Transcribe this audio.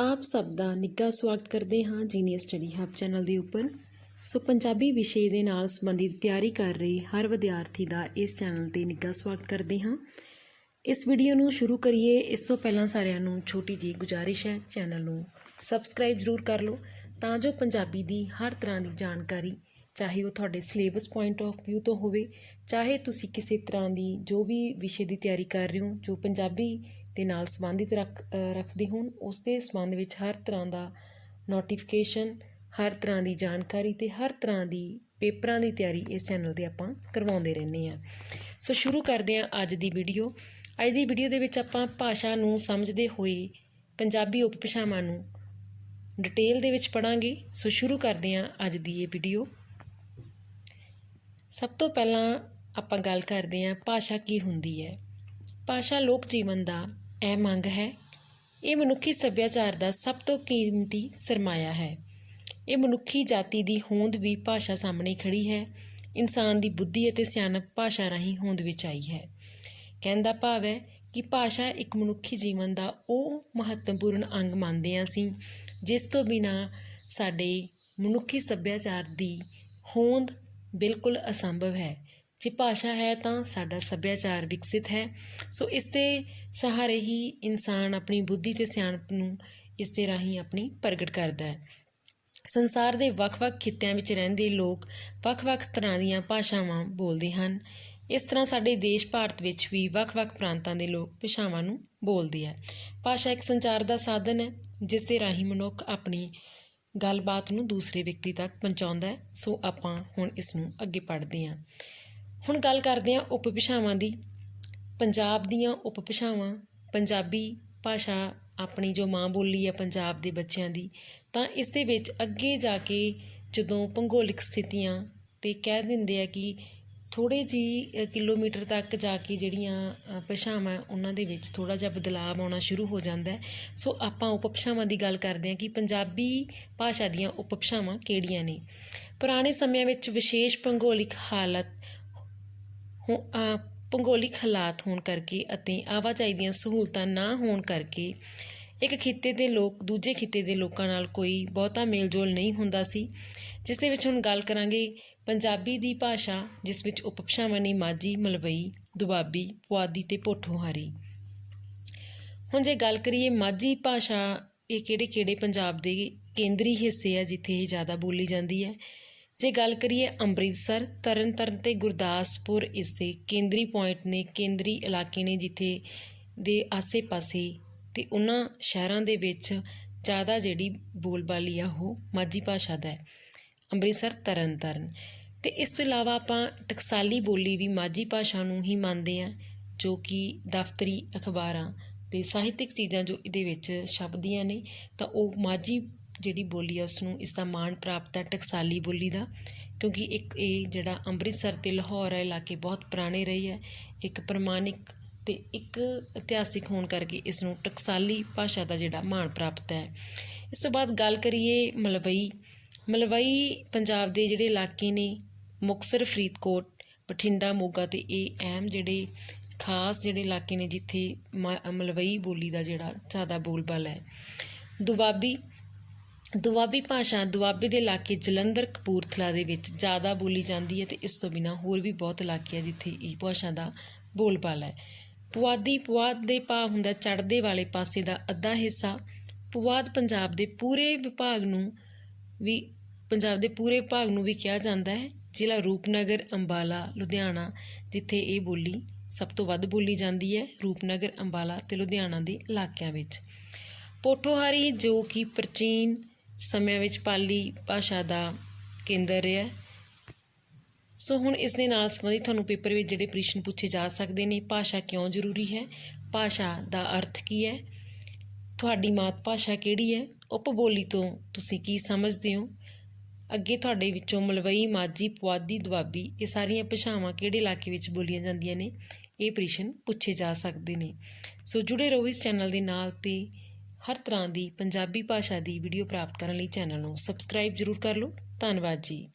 ਆਪ ਸਭ ਦਾ ਨਿੱਘਾ ਸਵਾਗਤ ਕਰਦੇ ਹਾਂ ਜੀਨੀਅਸ ਸਟੱਡੀ ਹੱਬ ਚੈਨਲ ਦੇ ਉੱਪਰ। ਸੋ ਪੰਜਾਬੀ ਵਿਸ਼ੇ ਦੇ ਨਾਲ ਸੰਬੰਧਿਤ ਤਿਆਰੀ ਕਰ ਰਹੇ ਹਰ ਵਿਦਿਆਰਥੀ ਦਾ ਇਸ ਚੈਨਲ ਤੇ ਨਿੱਘਾ ਸਵਾਗਤ ਕਰਦੇ ਹਾਂ। ਇਸ ਵੀਡੀਓ ਨੂੰ ਸ਼ੁਰੂ ਕਰੀਏ। ਇਸ ਤੋਂ ਪਹਿਲਾਂ ਸਾਰਿਆਂ ਨੂੰ ਛੋਟੀ ਜੀ ਗੁਜਾਰਿਸ਼ ਹੈ, ਚੈਨਲ ਨੂੰ ਸਬਸਕ੍ਰਾਈਬ ਜ਼ਰੂਰ ਕਰ ਲਓ ਤਾਂ ਜੋ ਪੰਜਾਬੀ ਦੀ ਹਰ ਤਰ੍ਹਾਂ ਦੀ ਜਾਣਕਾਰੀ ਚਾਹੇ ਉਹ ਤੁਹਾਡੇ ਸਿਲੇਬਸ ਪੁਆਇੰਟ ਆਫ ਵਿਊ ਤੋਂ ਹੋਵੇ, ਚਾਹੇ ਤੁਸੀਂ ਕਿਸੇ ਤਰ੍ਹਾਂ ਦੀ ਜੋ ਵੀ ਵਿਸ਼ੇ ਦੀ ਤਿਆਰੀ ਕਰ ਰਹੇ ਹੋ, ਜੋ ਪੰਜਾਬੀ ਦੇ ਨਾਲ ਸੰਬੰਧਿਤ ਰੱਖ ਰੱਖਦੇ ਹੋਣ, ਉਸ ਦੇ ਸੰਬੰਧ ਵਿੱਚ ਹਰ ਤਰ੍ਹਾਂ ਦਾ ਨੋਟੀਫਿਕੇਸ਼ਨ ਹਰ ਤਰ੍ਹਾਂ ਦੀ ਜਾਣਕਾਰੀ ਤੇ ਹਰ ਤਰ੍ਹਾਂ ਦੀ ਪੇਪਰਾਂ ਦੀ ਤਿਆਰੀ ਇਸ ਚੈਨਲ ਤੇ ਆਪਾਂ ਕਰਵਾਉਂਦੇ ਰਹਿੰਦੇ ਹਾਂ। ਸੋ ਸ਼ੁਰੂ ਕਰਦੇ ਹਾਂ ਅੱਜ ਦੀ ਵੀਡੀਓ ਅੱਜ ਦੀ ਵੀਡੀਓ ਦੇ ਵਿੱਚ ਆਪਾਂ ਭਾਸ਼ਾ ਨੂੰ ਸਮਝਦੇ ਹੋਏ ਪੰਜਾਬੀ ਉਪਭਾਸ਼ਾਵਾਂ ਨੂੰ ਡਿਟੇਲ ਦੇ ਵਿੱਚ ਪੜਾਂਗੇ ਸੋ ਸ਼ੁਰੂ ਕਰਦੇ ਹਾਂ ਅੱਜ ਦੀ ਇਹ ਵੀਡੀਓ ਸਭ ਤੋਂ ਪਹਿਲਾਂ ਆਪਾਂ ਗੱਲ ਕਰਦੇ ਹਾਂ ਭਾਸ਼ਾ ਕੀ ਹੁੰਦੀ ਹੈ। ਭਾਸ਼ਾ ਲੋਕ ਜੀਵਨ ਦਾ ਅਹਿਮ ਅੰਗ ਹੈ। ਇਹ ਮਨੁੱਖੀ ਸੱਭਿਆਚਾਰ ਦਾ ਸਭ ਤੋਂ ਕੀਮਤੀ ਸਰਮਾਇਆ ਹੈ। ਇਹ ਮਨੁੱਖੀ ਜਾਤੀ ਦੀ ਹੋਂਦ ਵੀ ਭਾਸ਼ਾ ਸਾਹਮਣੇ ਖੜੀ ਹੈ। ਇਨਸਾਨ ਦੀ ਬੁੱਧੀ ਅਤੇ ਸਿਆਣਪ ਭਾਸ਼ਾ ਰਾਹੀਂ ਹੋਂਦ ਵਿੱਚ ਆਈ ਹੈ। ਕਹਿਣ ਦਾ ਭਾਵ ਹੈ ਕਿ ਭਾਸ਼ਾ ਇੱਕ ਮਨੁੱਖੀ ਜੀਵਨ ਦਾ ਉਹ ਮਹੱਤਵਪੂਰਨ ਅੰਗ ਮੰਨਦੇ ਹਾਂ ਅਸੀਂ ਜਿਸ ਤੋਂ ਬਿਨਾ ਸਾਡੇ ਮਨੁੱਖੀ ਸੱਭਿਆਚਾਰ ਦੀ ਹੋਂਦ ਬਿਲਕੁਲ ਅਸੰਭਵ ਹੈ। ਜੇ ਭਾਸ਼ਾ ਹੈ ਤਾਂ ਸਾਡਾ ਸੱਭਿਆਚਾਰ ਵਿਕਸਿਤ ਹੈ। ਸੋ ਇਸ ਦੇ ਸਹਾਰੇ ਹੀ ਇਨਸਾਨ ਆਪਣੀ ਬੁੱਧੀ ਤੇ ਸਿਆਣਪ ਨੂੰ ਇਸ ਦੇ ਰਾਹੀਂ ਆਪਣੀ ਪ੍ਰਗਟ ਕਰਦਾ ਹੈ। ਸੰਸਾਰ ਦੇ ਵੱਖ-ਵੱਖ ਖਿੱਤਿਆਂ ਵਿੱਚ ਰਹਿੰਦੇ ਲੋਕ ਵੱਖ-ਵੱਖ ਤਰ੍ਹਾਂ ਦੀਆਂ ਭਾਸ਼ਾਵਾਂ ਬੋਲਦੇ ਹਨ। ਇਸ ਤਰ੍ਹਾਂ ਸਾਡੇ ਦੇਸ਼ ਭਾਰਤ ਵਿੱਚ ਵੀ ਵੱਖ-ਵੱਖ ਪ੍ਰਾਂਤਾਂ ਦੇ ਲੋਕ ਭਾਸ਼ਾਵਾਂ ਨੂੰ ਬੋਲਦੇ ਆ। ਭਾਸ਼ਾ ਇੱਕ ਸੰਚਾਰ ਦਾ ਸਾਧਨ ਹੈ, ਜਿਸ ਦੇ ਰਾਹੀਂ ਮਨੁੱਖ ਆਪਣੀ ਗੱਲਬਾਤ ਨੂੰ ਦੂਸਰੇ ਵਿਅਕਤੀ ਤੱਕ ਪਹੁੰਚਾਉਂਦਾ ਸੋ ਆਪਾਂ ਹੁਣ ਇਸ ਨੂੰ ਅੱਗੇ ਪੜ੍ਹਦੇ ਹਾਂ। ਹੁਣ ਗੱਲ ਕਰਦੇ ਹਾਂ ਉਪਭਾਸ਼ਾਵਾਂ ਦੀ। ਪੰਜਾਬ ਦੀਆਂ ਉਪਭਾਸ਼ਾਵਾਂ, ਪੰਜਾਬੀ ਭਾਸ਼ਾ ਆਪਣੀ ਜੋ ਮਾਂ ਬੋਲੀ ਹੈ ਪੰਜਾਬ ਦੇ ਬੱਚਿਆਂ ਦੀ, ਤਾਂ ਇਸ ਦੇ ਵਿੱਚ ਅੱਗੇ ਜਾ ਕੇ ਜਦੋਂ ਭੂਗੋਲਿਕ ਸਥਿਤੀਆਂ ਤੇ ਕਹਿ ਦਿੰਦੇ ਆ ਕਿ ਥੋੜ੍ਹੇ ਜੀ ਕਿਲੋਮੀਟਰ ਤੱਕ ਜਾ ਕੇ ਜਿਹੜੀਆਂ ਭਾਸ਼ਾਵਾਂ ਉਹਨਾਂ ਦੇ ਵਿੱਚ ਥੋੜ੍ਹਾ ਜਿਹਾ ਬਦਲਾਅ ਆਉਣਾ ਸ਼ੁਰੂ ਹੋ ਜਾਂਦਾ ਸੋ ਆਪਾਂ ਉਪਭਾਸ਼ਾਵਾਂ ਦੀ ਗੱਲ ਕਰਦੇ ਹਾਂ ਕਿ ਪੰਜਾਬੀ ਭਾਸ਼ਾ ਦੀਆਂ ਉਪਭਾਸ਼ਾਵਾਂ ਕਿਹੜੀਆਂ ਨੇ? ਪੁਰਾਣੇ ਸਮਿਆਂ ਵਿੱਚ ਵਿਸ਼ੇਸ਼ ਭੂਗੋਲਿਕ ਹਾਲਤ ਹੋ- ਭੂਗੋਲਿਕ ਹਾਲਾਤ ਹੋਣ ਕਰਕੇ ਅਤੇ ਆਵਾਜਾਈ ਦੀਆਂ ਸਹੂਲਤਾਂ ਨਾ ਹੋਣ ਕਰਕੇ ਇੱਕ ਖਿੱਤੇ ਦੇ ਲੋਕ, ਦੂਜੇ ਖਿੱਤੇ ਦੇ ਲੋਕਾਂ ਨਾਲ ਕੋਈ ਬਹੁਤਾ ਮੇਲਜੋਲ ਨਹੀਂ ਹੁੰਦਾ ਸੀ। ਜਿਸ ਦੇ ਵਿੱਚ ਹੁਣ ਗੱਲ ਕਰਾਂਗੇ ਪੰਜਾਬੀ ਦੀ ਭਾਸ਼ਾ, ਜਿਸ ਵਿੱਚ ਉਪਭਾਸ਼ਾਵਾਂ ਨੇ ਮਾਝੀ, ਮਲਵਈ, ਦੁਆਬੀ, ਪੁਆਧੀ ਤੇ ਪੋਠੋਹਾਰੀ ਹੁਣ ਜੇ ਗੱਲ ਕਰੀਏ ਮਾਝੀ ਭਾਸ਼ਾ, ਇਹ ਕਿਹੜੇ ਕਿਹੜੇ ਪੰਜਾਬ ਦੇ ਕੇਂਦਰੀ ਹਿੱਸੇ ਆ ਜਿੱਥੇ ਇਹ ਜ਼ਿਆਦਾ ਬੋਲੀ ਜਾਂਦੀ ਹੈ? ਜੇ ਗੱਲ ਕਰੀਏ ਅੰਮ੍ਰਿਤਸਰ, ਤਰਨਤਾਰਨ ਤੇ ਗੁਰਦਾਸਪੁਰ, ਇਸ ਦੇ ਕੇਂਦਰੀ ਪੁਆਇੰਟ ਨੇ ਕੇਂਦਰੀ ਇਲਾਕੇ ਨੇ ਜਿੱਥੇ ਦੇ ਆਸੇ-ਪਾਸੇ ਤੇ ਉਹਨਾਂ ਸ਼ਹਿਰਾਂ ਦੇ ਵਿੱਚ ਜ਼ਿਆਦਾ ਜਿਹੜੀ ਬੋਲਬਾਲੀ ਆ ਉਹ ਮਾਝੀ ਭਾਸ਼ਾ ਦਾ ਹੈ। ਅੰਮ੍ਰਿਤਸਰ ਤਰਨਤਾਰਨ ਅਤੇ ਇਸ ਤੋਂ ਇਲਾਵਾ ਆਪਾਂ ਟਕਸਾਲੀ ਬੋਲੀ ਵੀ ਮਾਝੀ ਭਾਸ਼ਾ ਨੂੰ ਹੀ ਮੰਨਦੇ ਹਾਂ, ਜੋ ਕਿ ਦਫ਼ਤਰੀ ਅਖਬਾਰਾਂ ਅਤੇ ਸਾਹਿਤਿਕ ਚੀਜ਼ਾਂ ਜੋ ਇਹਦੇ ਵਿੱਚ ਛਪਦੀਆਂ ਨੇ, ਤਾਂ ਉਹ ਮਾਝੀ ਜਿਹੜੀ ਬੋਲੀ ਆ ਉਸ ਨੂੰ ਇਸ ਦਾ ਮਾਣ ਪ੍ਰਾਪਤ ਹੈ ਟਕਸਾਲੀ ਬੋਲੀ ਦਾ, ਕਿਉਂਕਿ ਇੱਕ ਇਹ ਜਿਹੜਾ ਅੰਮ੍ਰਿਤਸਰ ਤੇ ਲਾਹੌਰ ਹੈ ਇਲਾਕੇ ਬਹੁਤ ਪੁਰਾਣੇ ਰਹੀ ਹੈ ਇੱਕ ਪ੍ਰਮਾਣਿਕ ਤੇ ਇੱਕ ਇਤਿਹਾਸਿਕ ਹੋਣ ਕਰਕੇ ਇਸ ਨੂੰ ਟਕਸਾਲੀ ਭਾਸ਼ਾ ਦਾ ਜਿਹੜਾ ਮਾਣ ਪ੍ਰਾਪਤ ਹੈ। ਇਸ ਤੋਂ ਬਾਅਦ ਗੱਲ ਕਰੀਏ ਮਲਵਈ ਮਲਵਈ ਪੰਜਾਬ ਦੇ ਜਿਹੜੇ ਇਲਾਕੇ ਨੇ, ਮੁਕਤਸਰ, ਫਰੀਦਕੋਟ, ਬਠਿੰਡਾ, ਮੋਗਾ ਤੇ ਇਹ ਅਹਿਮ ਜਿਹੜੇ ਖਾਸ ਜਿਹੜੇ ਇਲਾਕੇ ਨੇ ਜਿੱਥੇ ਮ- ਮਲਵਈ ਬੋਲੀ ਦਾ ਜਿਹੜਾ ਜ਼ਿਆਦਾ ਬੋਲਬਾਲਾ ਹੈ। ਦੁਆਬੀ ਦੁਆਬੀ ਭਾਸ਼ਾ, ਦੁਆਬੇ ਦੇ ਇਲਾਕੇ ਜਲੰਧਰ, ਕਪੂਰਥਲਾ ਦੇ ਵਿੱਚ ਜ਼ਿਆਦਾ ਬੋਲੀ ਜਾਂਦੀ ਹੈ ਤੇ ਇਸ ਤੋਂ ਬਿਨਾ ਹੋਰ ਵੀ ਬਹੁਤ ਇਲਾਕੇ ਆ ਜਿੱਥੇ ਇਹ ਭਾਸ਼ਾ ਦਾ ਬੋਲਬਾਲਾ ਹੈ। ਪੁਆਧੀ, ਪੁਆਧ ਦੇ ਭਾ ਹੁੰਦਾ ਚੜ੍ਹਦੇ ਵਾਲੇ ਪਾਸੇ ਦਾ ਅੱਧਾ ਹਿੱਸਾ, ਪੁਆਧ ਪੰਜਾਬ ਦੇ ਪੂਰੇ ਵਿਭਾਗ ਨੂੰ ਵੀ ਪੰਜਾਬ ਦੇ ਪੂਰੇ ਭਾਗ ਨੂੰ ਵੀ ਕਿਹਾ ਜਾਂਦਾ ਹੈ, ਜ਼ਿਲ੍ਹਾ ਰੂਪਨਗਰ, ਅੰਬਾਲਾ, ਲੁਧਿਆਣਾ, ਜਿੱਥੇ ਇਹ ਬੋਲੀ ਸਭ ਤੋਂ ਵੱਧ ਬੋਲੀ ਜਾਂਦੀ ਹੈ, ਰੂਪਨਗਰ, ਅੰਬਾਲਾ ਤੇ ਲੁਧਿਆਣਾ ਦੇ ਇਲਾਕਿਆਂ ਵਿੱਚ। ਪੋਠੋਹਾਰੀ, ਜੋ ਕਿ ਪ੍ਰਾਚੀਨ ਸਮਿਆਂ ਵਿੱਚ ਪਾਲੀ ਭਾਸ਼ਾ ਦਾ ਕੇਂਦਰ ਰਿਹਾ ਸੋ ਹੁਣ ਇਸ ਦੇ ਨਾਲ ਸੰਬੰਧਿਤ ਤੁਹਾਨੂੰ ਪੇਪਰ ਵਿੱਚ ਜਿਹੜੇ ਪ੍ਰਸ਼ਨ ਪੁੱਛੇ ਜਾ ਸਕਦੇ ਨੇ, ਭਾਸ਼ਾ ਕਿਉਂ ਜ਼ਰੂਰੀ ਹੈ, ਭਾਸ਼ਾ ਦਾ ਅਰਥ ਕੀ ਹੈ, ਤੁਹਾਡੀ ਮਾਤ ਭਾਸ਼ਾ ਕਿਹੜੀ ਹੈ, ਉਪਬੋਲੀ ਤੋਂ ਤੁਸੀਂ ਕੀ ਸਮਝਦੇ ਹੋ ਅੱਗੇ ਤੁਹਾਡੇ ਵਿੱਚੋਂ ਮਲਵਈ, ਮਾਝੀ, ਪੁਆਧੀ, ਦੁਆਬੀ ਇਹ ਸਾਰੀਆਂ ਭਾਸ਼ਾਵਾਂ ਕਿਹੜੇ ਇਲਾਕੇ ਵਿੱਚ ਬੋਲੀਆਂ ਜਾਂਦੀਆਂ ਨੇ? ਇਹ ਪ੍ਰਸ਼ਨ ਪੁੱਛੇ ਜਾ ਸਕਦੇ ਨੇ। ਸੋ ਜੁੜੇ ਰਹੋ ਇਸ ਚੈਨਲ ਦੇ ਨਾਲ ਤੇ ਹਰ ਤਰ੍ਹਾਂ ਦੀ ਪੰਜਾਬੀ ਭਾਸ਼ਾ ਦੀ ਵੀਡੀਓ ਪ੍ਰਾਪਤ ਕਰਨ ਲਈ ਚੈਨਲ ਨੂੰ ਸਬਸਕ੍ਰਾਈਬ ਜ਼ਰੂਰ ਕਰ ਲਓ। ਧੰਨਵਾਦ ਜੀ।